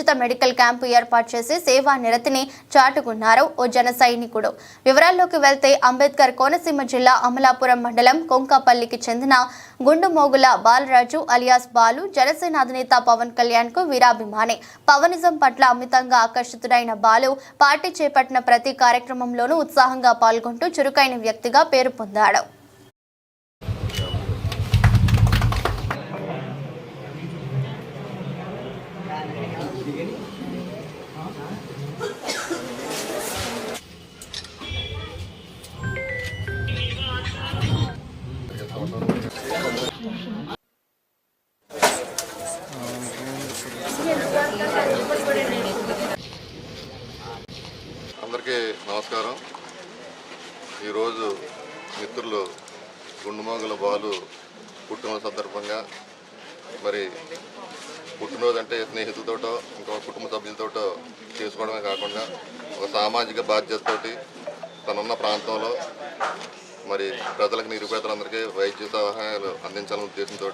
ఉచిత medical camp ఏర్పాటు చేసి సేవా నిరతిని చాటుకున్నారు ఓ జన సైనికుడు. వివరాల్లోకి వెళ్తే అంబేద్కర్ కోనసీమ జిల్లా అమలాపురం మండలం కొంకాపల్లికి చెందిన గుండుమోగుల బాలరాజు అలియాస్ బాలు జనసేన అధినేత పవన్ కళ్యాణ్కు వీరాభిమాని. పవనిజం పట్ల అమితంగా ఆకర్షితుడైన బాలు పార్టీ చేపట్టిన ప్రతి కార్యక్రమంలోనూ ఉత్సాహంగా పాల్గొంటూ చురుకైన వ్యక్తిగా పేరు పొందాడు. అందరికీ నమస్కారం. ఈరోజు మిత్రులు గుండుమోగుల బాలు పుట్టినరోజు సందర్భంగా మరి పుట్టినరోజు అంటే స్నేహితులతోటో ఇంకో కుటుంబ సభ్యులతోటో చేసుకోవడమే కాకుండా ఒక సామాజిక బాధ్యతతోటి తనున్న ప్రాంతంలో మరి ప్రజలకు నిరుపేదలందరికీ వైద్య సహాయాలు అందించాలనే ఉద్దేశంతో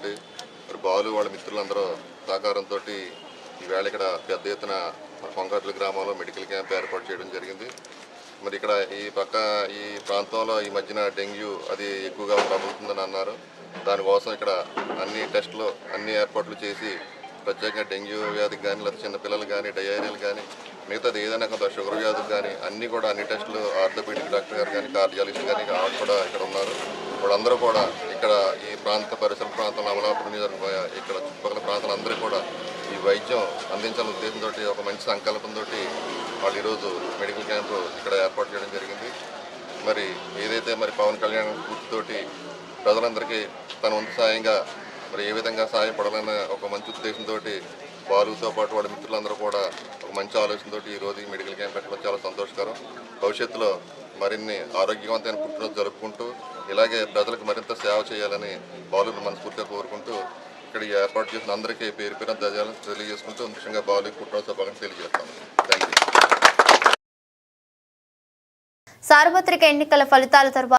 మరి బాలు వాళ్ళ మిత్రులందరూ సహకారంతో ఈవేళ ఇక్కడ పెద్ద ఎత్తున కొంకట్ల గ్రామంలో మెడికల్ క్యాంప్ ఏర్పాటు చేయడం జరిగింది. మరి ఇక్కడ ఈ పక్క ఈ ప్రాంతంలో ఈ మధ్యన డెంగ్యూ అది ఎక్కువగా ప్రబలుతుందని అన్నారు. దానికోసం ఇక్కడ అన్ని టెస్టులు అన్ని ఏర్పాట్లు చేసి ప్రత్యేకంగా డెంగ్యూ వ్యాధికి కానీ లేదా చిన్నపిల్లలు కానీ డయేరియాలు కానీ మిగతాది ఏదైనా కొంత షుగర్ వ్యాధులు కానీ అన్నీ కూడా అన్ని టెస్టులు ఆర్థోపెడిక్ డాక్టర్ గారు కానీ కార్డియాలజిస్ట్ కానీ వాళ్ళు కూడా ఇక్కడ ఉన్నారు. వాళ్ళందరూ కూడా ఇక్కడ ఈ ప్రాంత పరిసర ప్రాంతంలో అమలాపురం నియోజకవర్గం ఇక్కడ చుట్టుపక్కల ప్రాంతాలందరూ కూడా వైద్యం అందించాలనే ఉద్దేశంతో ఒక మంచి సంకల్పంతో వాళ్ళు ఈరోజు మెడికల్ క్యాంపు ఇక్కడ ఏర్పాటు చేయడం జరిగింది. మరి ఏదైతే మరి పవన్ కళ్యాణ్ స్ఫూర్తితోటి ప్రజలందరికీ తన వంతు సాయంగా మరి ఏ విధంగా సహాయపడాలన్న ఒక మంచి ఉద్దేశంతో బాలుతో పాటు వాళ్ళ మిత్రులందరూ కూడా ఒక మంచి ఆలోచనతో ఈరోజు ఈ మెడికల్ క్యాంప్ పెట్టడం చాలా సంతోషకరం. భవిష్యత్తులో మరిన్ని ఆరోగ్యవంతమైన పుట్టినరోజు జరుపుకుంటూ ఇలాగే ప్రజలకు మరింత సేవ చేయాలని బాలుని మనస్ఫూర్తిగా కోరుకుంటూ ఇక్కడ ఏర్పాటు చేసిన అందరికీ పేరు పేరు ధజాలను తెలియజేసుకుంటూ ముఖ్యంగా బాలుకి కుటుంబ శుభాకాంక్షలు తెలియజేస్తాను. థ్యాంక్ యూ సార్వత్రిక ఎన్నికల ఫలితాల తర్వాత